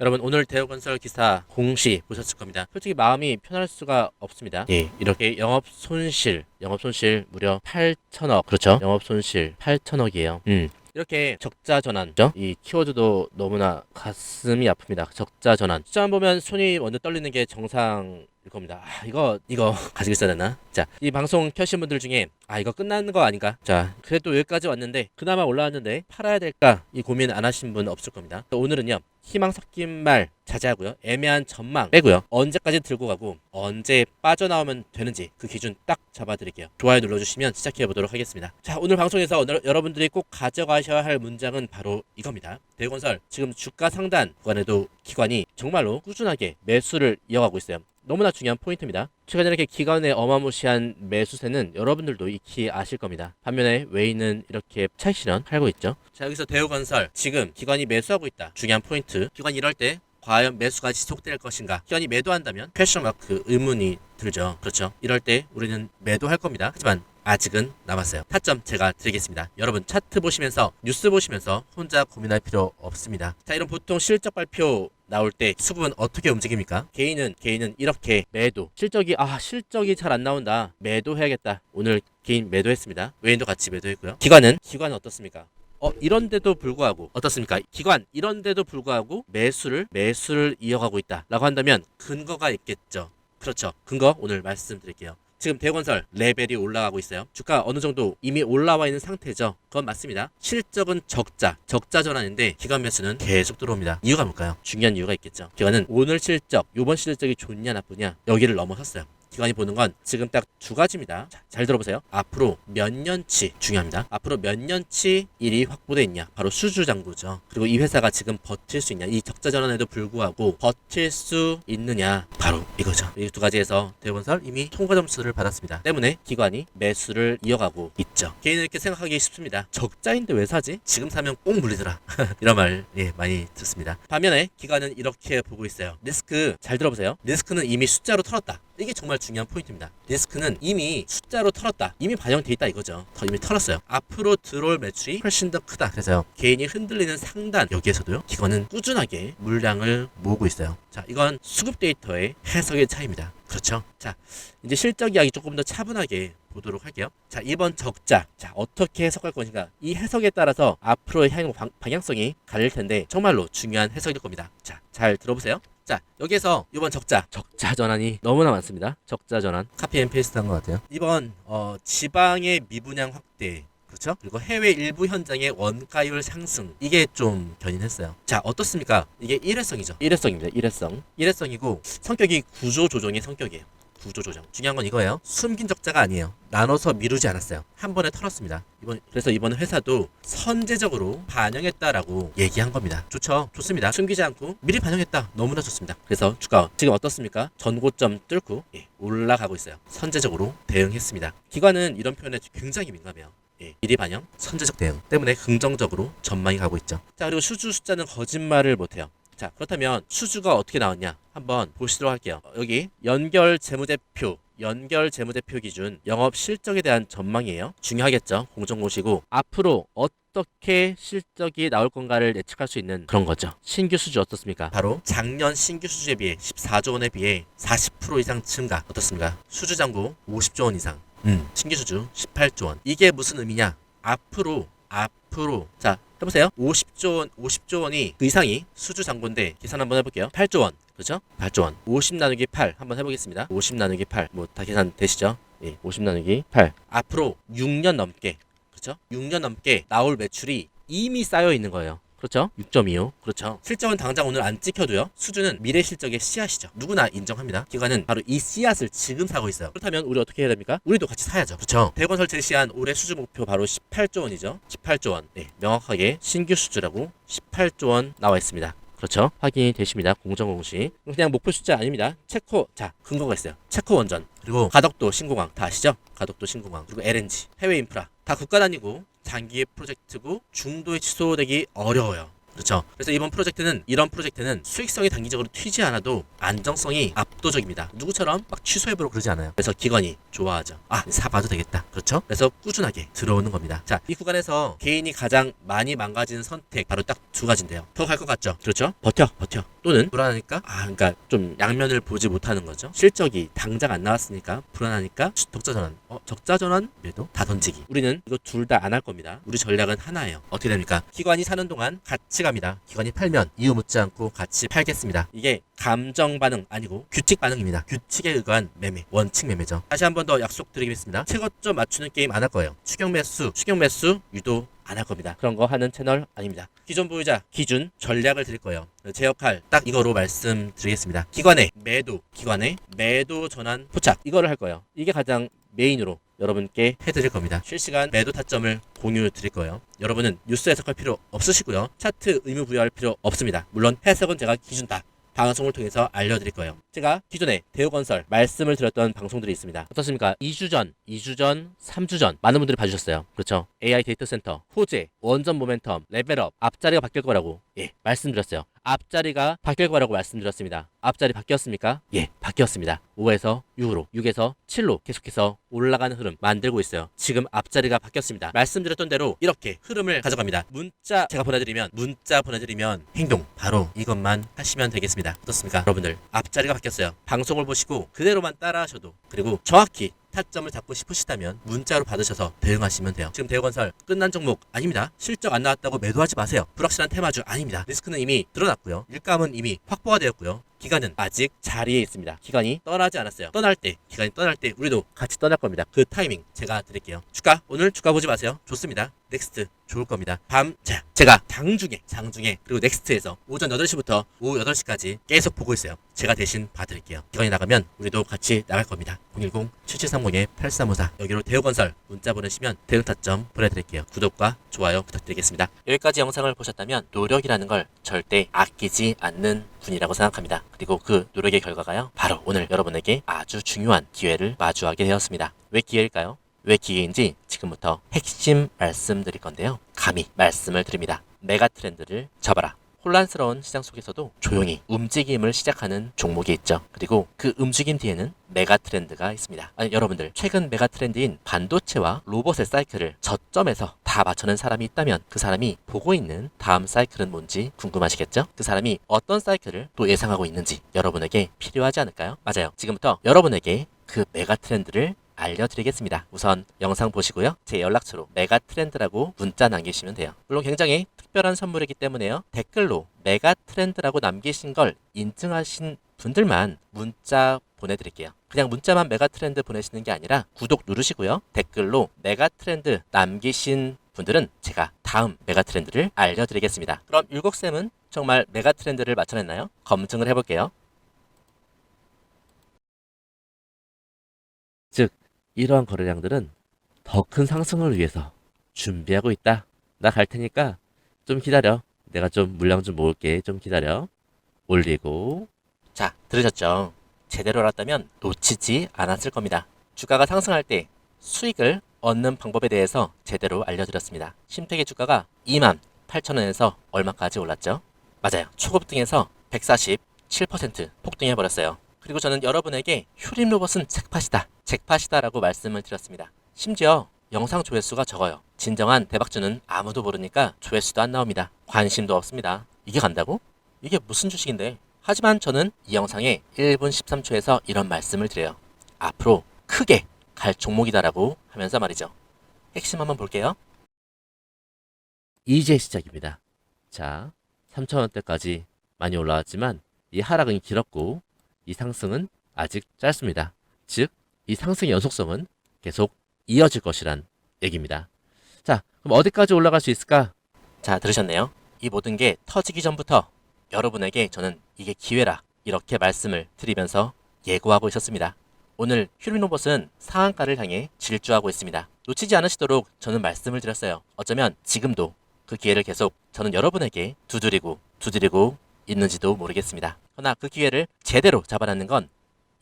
여러분 오늘 대우건설 기사 공시 보셨을 겁니다. 솔직히 마음이 편할 수가 없습니다. 예, 이렇게 영업 손실, 영업 손실 무려 8천억. 그렇죠? 영업 손실 8천억이에요. 음. 이렇게 적자 전환죠? 이 키워드도 너무나 가슴이 아픕니다. 적자 전환. 숫자만 보면 손이 먼저 떨리는 게 정상일 겁니다. 아, 이거 이거 가지고 있어야 되나? 자, 이 방송 켜신 분들 중에 아 이거 끝나는 거 아닌가? 자, 그래도 여기까지 왔는데 그나마 올라왔는데 팔아야 될까? 이 고민 안 하신 분 없을 겁니다. 또 오늘은요. 희망 섞인 말 자제하고요. 애매한 전망 빼고요. 언제까지 들고 가고 언제 빠져나오면 되는지 그 기준 딱 잡아드릴게요. 좋아요 눌러주시면 시작해 보도록 하겠습니다. 자 오늘 방송에서 오늘 여러분들이 꼭 가져가셔야 할 문장은 바로 이겁니다. 대건설 지금 주가 상단 구간에도 기관이 정말로 꾸준하게 매수를 이어가고 있어요. 너무나 중요한 포인트입니다. 최근에 이렇게 기관의 어마무시한 매수세는 여러분들도 익히 아실 겁니다. 반면에 웨이는 이렇게 실현 하고 있죠. 자 여기서 대우건설 지금 기관이 매수하고 있다. 중요한 포인트. 기관이 이럴 때 과연 매수가 지속될 것인가? 기관이 매도한다면 퀘션 마크 의문이 들죠. 그렇죠. 이럴 때 우리는 매도할 겁니다. 하지만 아직은 남았어요. 타점 제가 드리겠습니다. 여러분 차트 보시면서 뉴스 보시면서 혼자 고민할 필요 없습니다. 자, 이런 보통 실적 발표 나올 때 수급은 어떻게 움직입니까? 개인은 개인은 이렇게 매도. 실적이 아 실적이 잘 안 나온다. 매도해야겠다. 오늘 개인 매도했습니다. 외인도 같이 매도했고요. 기관은 기관은 어떻습니까? 어 이런데도 불구하고 어떻습니까? 기관 이런데도 불구하고 매수를 매수를 이어가고 있다라고 한다면 근거가 있겠죠. 그렇죠. 근거 오늘 말씀드릴게요. 지금 대건설 레벨이 올라가고 있어요. 주가 어느 정도 이미 올라와 있는 상태죠. 그건 맞습니다. 실적은 적자, 적자 전환인데 기관 매수는 계속 들어옵니다. 이유가 뭘까요? 중요한 이유가 있겠죠. 기관은 오늘 실적, 요번 실적이 좋냐 나쁘냐 여기를 넘어섰어요. 기관이 보는 건 지금 딱 두 가지입니다. 자, 잘 들어보세요. 앞으로 몇 년치 중요합니다. 앞으로 몇 년치 일이 확보돼 있냐. 바로 수주 장부죠. 그리고 이 회사가 지금 버틸 수 있냐. 이 적자 전환에도 불구하고 버틸 수 있느냐. 바로 이거죠. 이 두 가지에서 대본설 이미 통과 점수를 받았습니다. 때문에 기관이 매수를 이어가고 있죠. 개인은 이렇게 생각하기 쉽습니다. 적자인데 왜 사지? 지금 사면 꼭 물리더라. 이런 말 예, 많이 듣습니다. 반면에 기관은 이렇게 보고 있어요. 리스크 잘 들어보세요. 리스크는 이미 숫자로 털었다. 이게 정말 중요한 포인트입니다. 리스크는 이미 숫자로 털었다. 이미 반영돼 있다 이거죠. 더 이미 털었어요. 앞으로 들어올 매출이 훨씬 더 크다. 그래서요. 개인이 흔들리는 상단 여기에서도요. 기관은 꾸준하게 물량을 모으고 있어요. 자, 이건 수급 데이터의 해석의 차이입니다. 그렇죠? 자, 이제 실적 이야기 조금 더 차분하게 보도록 할게요. 자, 이번 적자. 자, 어떻게 해석할 것인가? 이 해석에 따라서 앞으로의 방, 방향성이 갈릴 텐데 정말로 중요한 해석일 겁니다. 자, 잘 들어보세요. 자, 여기에서 이번 적자, 적자 전환이 너무나 많습니다. 적자 전환. 카피 앤 페이스트 한 것 같아요. 이번 어, 지방의 미분양 확대 그렇죠? 그리고 해외 일부 현장의 원가율 상승 이게 좀 견인했어요. 자 어떻습니까? 이게 일회성이죠. 일회성입니다. 일회성. 일회성이고 성격이 구조 조정의 성격이에요. 구조 조정. 중요한 건 이거예요. 숨긴 적자가 아니에요. 나눠서 미루지 않았어요. 한 번에 털었습니다. 이번 그래서 이번 회사도 선제적으로 반영했다라고 얘기한 겁니다. 좋죠. 좋습니다. 숨기지 않고 미리 반영했다. 너무나 좋습니다. 그래서 주가 지금 어떻습니까? 전고점 뚫고 예, 올라가고 있어요. 선제적으로 대응했습니다. 기관은 이런 표현에 굉장히 민감해요. 예, 미리 반영, 선제적 대응 때문에 긍정적으로 전망이 가고 있죠. 자 그리고 수주 숫자는 거짓말을 못해요. 자 그렇다면 수주가 어떻게 나왔냐 한번 보시도록 할게요. 어, 여기 연결 재무제표 연결 재무제표 기준 영업 실적에 대한 전망이에요. 중요하겠죠. 공정고시고 앞으로 어떻게 실적이 나올 건가를 예측할 수 있는 그런 거죠. 신규 수주 어떻습니까? 바로 작년 신규 수주에 비해 14조 원에 비해 40% 이상 증가 어떻습니까? 수주 잔고 50조 원 이상. 음, 신규 수주 18조 원. 이게 무슨 의미냐? 앞으로 앞으로 자 해보세요. 50조 원, 50조 원이 그 이상이 수주 잔고인데 계산 한번 해볼게요. 8조 원, 그렇죠? 8조 원. 50 나누기 8 한번 해보겠습니다. 50 나누기 8, 뭐 다 계산 되시죠? 예, 50 나누기 8. 앞으로 6년 넘게, 그렇죠? 6년 넘게 나올 매출이 이미 쌓여 있는 거예요. 그렇죠? 6.25. 그렇죠. 실적은 당장 오늘 안 찍혀도요. 수준은 미래 실적의 씨앗이죠. 누구나 인정합니다. 기관은 바로 이 씨앗을 지금 사고 있어요. 그렇다면 우리 어떻게 해야 됩니까? 우리도 같이 사야죠. 그렇죠. 대건설 제시한 올해 수주 목표 바로 18조 원이죠. 18조 원. 네, 명확하게 신규 수주라고 18조 원 나와 있습니다. 그렇죠. 확인이 되십니다. 공정공시. 그냥 목표 숫자 아닙니다. 체코. 자, 근거가 있어요. 체코 원전. 그리고 가덕도 신공항. 다 아시죠? 가덕도 신공항. 그리고 LNG. 해외 인프라. 다 국가 단위고 장기 프로젝트고 중도에 취소되기 어려워요. 그렇죠. 그래서 이번 프로젝트는 이런 프로젝트는 수익성이 단기적으로 튀지 않아도 안정성이 압도적입니다. 누구처럼 막 취소해보려고 그러지 않아요. 그래서 기관이 좋아하죠. 아, 사봐도 되겠다. 그렇죠? 그래서 꾸준하게 들어오는 겁니다. 자, 이 구간에서 개인이 가장 많이 망가지는 선택 바로 딱 두 가지인데요. 더 갈 것 같죠? 그렇죠? 버텨, 버텨. 또는 불안하니까 아, 그러니까 좀 양면을 보지 못하는 거죠. 실적이 당장 안 나왔으니까 불안하니까 적자 전환. 어, 적자 전환 매도 다 던지기. 우리는 이거 둘 다 안 할 겁니다. 우리 전략은 하나예요. 어떻게 됩니까? 기관이 사는 동안 같이 갑니다. 기관이 팔면 이유 묻지 않고 같이 팔겠습니다. 이게 감정 반응 아니고 규칙 반응입니다. 규칙에 의한 매매, 원칙 매매죠. 다시 한 번 더 약속드리겠습니다. 최고점 맞추는 게임 안 할 거예요. 추경 매수, 추경 매수 유도 안 할 겁니다. 그런 거 하는 채널 아닙니다. 기존 보유자 기준 전략을 드릴 거예요. 제 역할 딱 이거로 말씀드리겠습니다. 기관의 매도, 기관의 매도 전환 포착 이거를 할 거예요. 이게 가장 메인으로 여러분께 해드릴 겁니다. 실시간 매도 타점을 공유 드릴 거예요. 여러분은 뉴스 해석할 필요 없으시고요. 차트 의무 부여할 필요 없습니다. 물론 해석은 제가 기준 다 방송을 통해서 알려드릴 거예요. 제가 기존에 대우건설 말씀을 드렸던 방송들이 있습니다. 어떻습니까? 2주 전, 2주 전, 3주 전 많은 분들이 봐주셨어요. 그렇죠? AI 데이터 센터, 호재, 원전 모멘텀, 레벨업, 앞자리가 바뀔 거라고 예 말씀드렸어요. 앞자리가 바뀔 거라고 말씀드렸습니다. 앞자리 바뀌었습니까? 예, 바뀌었습니다. 5에서 6으로, 6에서 7로 계속해서 올라가는 흐름 만들고 있어요. 지금 앞자리가 바뀌었습니다. 말씀드렸던 대로 이렇게 흐름을 가져갑니다. 문자 제가 보내드리면, 문자 보내드리면 행동 바로 이것만 하시면 되겠습니다. 어떻습니까? 여러분들, 앞자리가 바뀌었어요. 방송을 보시고 그대로만 따라하셔도 그리고 정확히 타점을 잡고 싶으시다면 문자로 받으셔서 대응하시면 돼요. 지금 대우건설 끝난 종목 아닙니다. 실적 안 나왔다고 매도하지 마세요. 불확실한 테마주 아닙니다. 리스크는 이미 드러났고요. 일감은 이미 확보가 되었고요. 기간은 아직 자리에 있습니다. 기간이 떠나지 않았어요. 떠날 때, 기간이 떠날 때 우리도 같이 떠날 겁니다. 그 타이밍 제가 드릴게요. 주가 오늘 주가 보지 마세요. 좋습니다. 넥스트 좋을 겁니다. 밤 자, 제가 당중에 장중에 그리고 넥스트에서 오전 8시부터 오후 8시까지 계속 보고 있어요. 제가 대신 봐드릴게요. 기간이 나가면 우리도 같이 나갈 겁니다. 010-7730-8354 여기로 대우건설 문자 보내시면 대응 타점 보내드릴게요. 구독과 좋아요 부탁드리겠습니다. 여기까지 영상을 보셨다면 노력이라는 걸 절대 아끼지 않는 분이라고 생각합니다. 그리고 그 노력의 결과가요. 바로 오늘 여러분에게 아주 중요한 기회를 마주하게 되었습니다. 왜 기회일까요? 왜 기회인지 지금부터 핵심 말씀드릴 건데요. 감히 말씀을 드립니다. 메가 트렌드를 잡아라. 혼란스러운 시장 속에서도 조용히 움직임을 시작하는 종목이 있죠. 그리고 그 움직임 뒤에는 메가 트렌드가 있습니다. 아니, 여러분들, 최근 메가 트렌드인 반도체와 로봇의 사이클을 저점에서 다 맞춰낸 사람이 있다면 그 사람이 보고 있는 다음 사이클은 뭔지 궁금하시겠죠? 그 사람이 어떤 사이클을 또 예상하고 있는지 여러분에게 필요하지 않을까요? 맞아요. 지금부터 여러분에게 그 메가 트렌드를 알려드리겠습니다. 우선 영상 보시고요. 제 연락처로 메가 트렌드라고 문자 남기시면 돼요. 물론 굉장히 특별한 선물이기 때문에요. 댓글로 메가 트렌드라고 남기신 걸 인증하신 분들만 문자 보내드릴게요. 그냥 문자만 메가 트렌드 보내시는 게 아니라 구독 누르시고요. 댓글로 메가 트렌드 남기신 분들은 제가 다음 메가 트렌드를 알려드리겠습니다. 그럼 율곡쌤은 정말 메가 트렌드를 맞춰냈나요? 검증을 해볼게요. 즉, 이러한 거래량들은 더 큰 상승을 위해서 준비하고 있다. 나 갈 테니까 좀 기다려. 내가 좀 물량 좀 모을게. 좀 기다려. 올리고. 자, 들으셨죠? 제대로 알았다면 놓치지 않았을 겁니다. 주가가 상승할 때 수익을 얻는 방법에 대해서 제대로 알려드렸습니다. 심택의 주가가 2만 8천원에서 얼마까지 올랐죠? 맞아요. 초급등에서 147% 폭등해버렸어요. 그리고 저는 여러분에게 휴림 로봇은 잭팟이다. 잭팟이다 라고 말씀을 드렸습니다. 심지어 영상 조회수가 적어요. 진정한 대박주는 아무도 모르니까 조회수도 안 나옵니다. 관심도 없습니다. 이게 간다고? 이게 무슨 주식인데? 하지만 저는 이 영상에 1분 13초에서 이런 말씀을 드려요. 앞으로 크게 갈 종목이다라고 하면서 말이죠. 핵심 한번 볼게요. 이제 시작입니다. 자, 3,000원대까지 많이 올라왔지만 이 하락은 길었고 이 상승은 아직 짧습니다. 즉, 이 상승의 연속성은 계속 이어질 것이란 얘기입니다. 자, 그럼 어디까지 올라갈 수 있을까? 자, 들으셨네요. 이 모든 게 터지기 전부터 여러분에게 저는 이게 기회라 이렇게 말씀을 드리면서 예고하고 있었습니다. 오늘 휴리노봇은 상한가를 향해 질주하고 있습니다. 놓치지 않으시도록 저는 말씀을 드렸어요. 어쩌면 지금도 그 기회를 계속 저는 여러분에게 두드리고 두드리고 있는지도 모르겠습니다. 그러나 그 기회를 제대로 잡아내는 건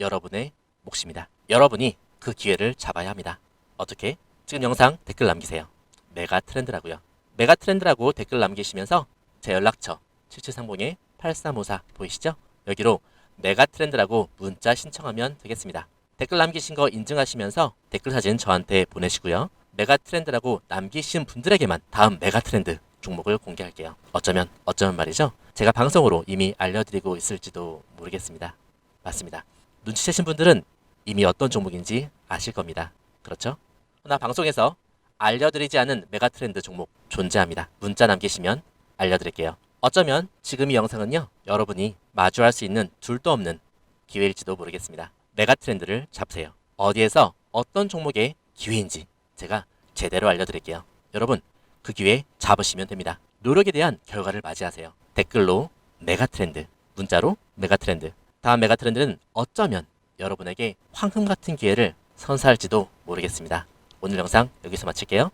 여러분의 몫입니다. 여러분이 그 기회를 잡아야 합니다. 어떻게? 지금 영상 댓글 남기세요. 메가 트렌드라고요. 메가 트렌드라고 댓글 남기시면서 제 연락처 7730-8354 보이시죠? 여기로 메가 트렌드라고 문자 신청하면 되겠습니다. 댓글 남기신 거 인증하시면서 댓글 사진 저한테 보내시고요. 메가 트렌드라고 남기신 분들에게만 다음 메가 트렌드 종목을 공개할게요. 어쩌면 어쩌면 말이죠. 제가 방송으로 이미 알려드리고 있을지도 모르겠습니다. 맞습니다. 눈치채신 분들은 이미 어떤 종목인지 아실 겁니다. 그렇죠? 나 방송에서 알려드리지 않은 메가 트렌드 종목 존재합니다. 문자 남기시면 알려드릴게요. 어쩌면 지금 이 영상은요, 여러분이 마주할 수 있는 둘도 없는 기회일지도 모르겠습니다. 메가 트렌드를 잡으세요. 어디에서 어떤 종목의 기회인지 제가 제대로 알려드릴게요. 여러분, 그 기회 잡으시면 됩니다. 노력에 대한 결과를 맞이하세요. 댓글로 메가 트렌드, 문자로 메가 트렌드. 다음 메가 트렌드는 어쩌면 여러분에게 황금 같은 기회를 선사할지도 모르겠습니다. 오늘 영상 여기서 마칠게요.